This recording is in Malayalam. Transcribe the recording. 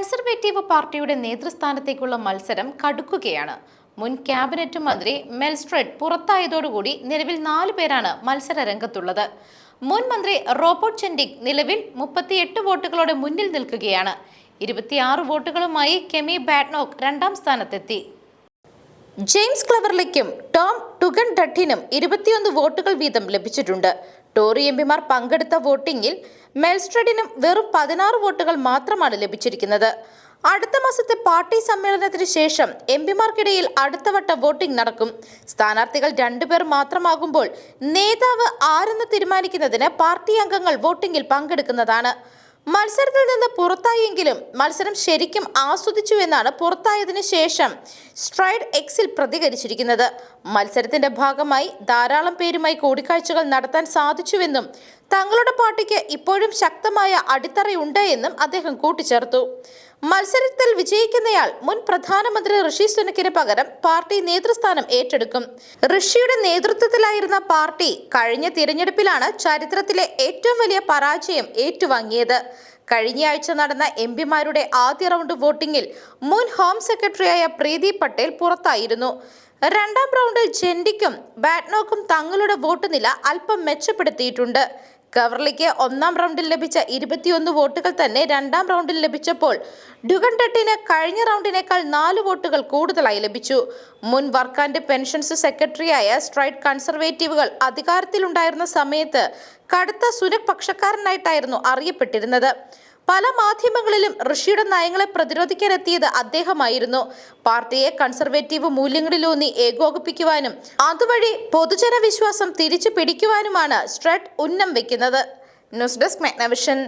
കൺസർവേറ്റീവ് പാർട്ടിയുടെ നേതൃസ്ഥാനത്തേക്കുള്ള മത്സരം കടുക്കുകയാണ്. മുൻ ക്യാബിനറ്റ് മന്ത്രി മെൽസ്ട്രെഡ് പുറത്തായതോടുകൂടി നിലവിൽ നാല് പേരാണ് മത്സര രംഗത്തുള്ളത് മുൻ മന്ത്രി റോബോട്ട് ചെൻഡിക് നിലവിൽ മുപ്പത്തിയെട്ട് വോട്ടുകളോടെ മുന്നിൽ നിൽക്കുകയാണ്. ഇരുപത്തിയാറ് വോട്ടുകളുമായി കെമി ബാഡ്നോക്ക് രണ്ടാം സ്ഥാനത്തെത്തി. ജെയിംസ് ക്ലവർലിക്കും ടോം ടുഗൻ ഡട്ടിനും ഇരുപത്തിയൊന്ന് വോട്ടുകൾ വീതം ലഭിച്ചിട്ടുണ്ട്. ടോറി എംപിമാർ പങ്കെടുത്ത വോട്ടിംഗിൽ മെൽസ്ട്രഡിനും വെറും പതിനാറ് വോട്ടുകൾ മാത്രമാണ് ലഭിച്ചിരിക്കുന്നത്. അടുത്ത മാസത്തെ പാർട്ടി സമ്മേളനത്തിന് ശേഷം എംപിമാർക്കിടയിൽ അടുത്ത വട്ട വോട്ടിംഗ് നടക്കും. സ്ഥാനാർത്ഥികൾ രണ്ടുപേർ മാത്രമാകുമ്പോൾ നേതാവ് ആരെന്ന് തീരുമാനിക്കുന്നതിന് പാർട്ടി അംഗങ്ങൾ വോട്ടിംഗിൽ പങ്കെടുക്കുന്നതാണ്. മത്സരത്തിൽ നിന്ന് പുറത്തായെങ്കിലും മത്സരം ശരിക്കും ആസ്വദിച്ചു എന്നാണ് പുറത്തായതിനു ശേഷം സ്ട്രൈഡ് എക്സിൽ പ്രതികരിച്ചിരിക്കുന്നത്. മത്സരത്തിന്റെ ഭാഗമായി ധാരാളം പേരുമായി കൂടിക്കാഴ്ചകൾ നടത്താൻ സാധിച്ചുവെന്നും തങ്ങളുടെ പാർട്ടിക്ക് ഇപ്പോഴും ശക്തമായ അടിത്തറയുണ്ട് എന്നും അദ്ദേഹം കൂട്ടിച്ചേർത്തു. മത്സരത്തിൽ വിജയിക്കുന്നയാൾ മുൻ പ്രധാനമന്ത്രി ഋഷി സുനക്കിന് പകരം പാർട്ടി നേതൃസ്ഥാനം ഏറ്റെടുക്കും. ഋഷിയുടെ നേതൃത്വത്തിലായിരുന്ന പാർട്ടി കഴിഞ്ഞ തിരഞ്ഞെടുപ്പിലാണ് ചരിത്രത്തിലെ ഏറ്റവും വലിയ പരാജയം ഏറ്റുവാങ്ങിയത്. കഴിഞ്ഞയാഴ്ച നടന്ന എം പിമാരുടെ ആദ്യ റൗണ്ട് വോട്ടിംഗിൽ മുൻ ഹോം സെക്രട്ടറിയായ പ്രീതി പട്ടേൽ പുറത്തായിരുന്നു. രണ്ടാം റൗണ്ടിൽ ജെൻഡിക്കും ബാറ്റ്നോക്കും തങ്ങളുടെ വോട്ട് നില അല്പം മെച്ചപ്പെടുത്തിയിട്ടുണ്ട്. കവർലിക്ക് ഒന്നാം റൗണ്ടിൽ ലഭിച്ച ഇരുപത്തിയൊന്ന് വോട്ടുകൾ തന്നെ രണ്ടാം റൗണ്ടിൽ ലഭിച്ചപ്പോൾ ഡുഗൻഡട്ടിന് കഴിഞ്ഞ റൗണ്ടിനേക്കാൾ നാല് വോട്ടുകൾ കൂടുതലായി ലഭിച്ചു. മുൻ വർക്ക് ആൻഡ് പെൻഷൻസ് സെക്രട്ടറിയായ സ്ട്രൈറ്റ് കൺസർവേറ്റീവുകൾ അധികാരത്തിലുണ്ടായിരുന്ന സമയത്ത് കടുത്ത സുനക് പക്ഷക്കാരനായിട്ടായിരുന്നു അറിയപ്പെട്ടിരുന്നത്. പല മാധ്യമങ്ങളിലും ഋഷിയുടെ നയങ്ങളെ പ്രതിരോധിക്കാനെത്തിയത് അദ്ദേഹമായിരുന്നു. പാർട്ടിയെ കൺസർവേറ്റീവ് മൂല്യങ്ങളിലൂന്നി ഏകോപിപ്പിക്കുവാനും അതുവഴി പൊതുജന വിശ്വാസം തിരിച്ചു പിടിക്കുവാനുമാണ് സ്ട്രെഡ് ഉന്നം വെക്കുന്നത്. News desk Magnavision.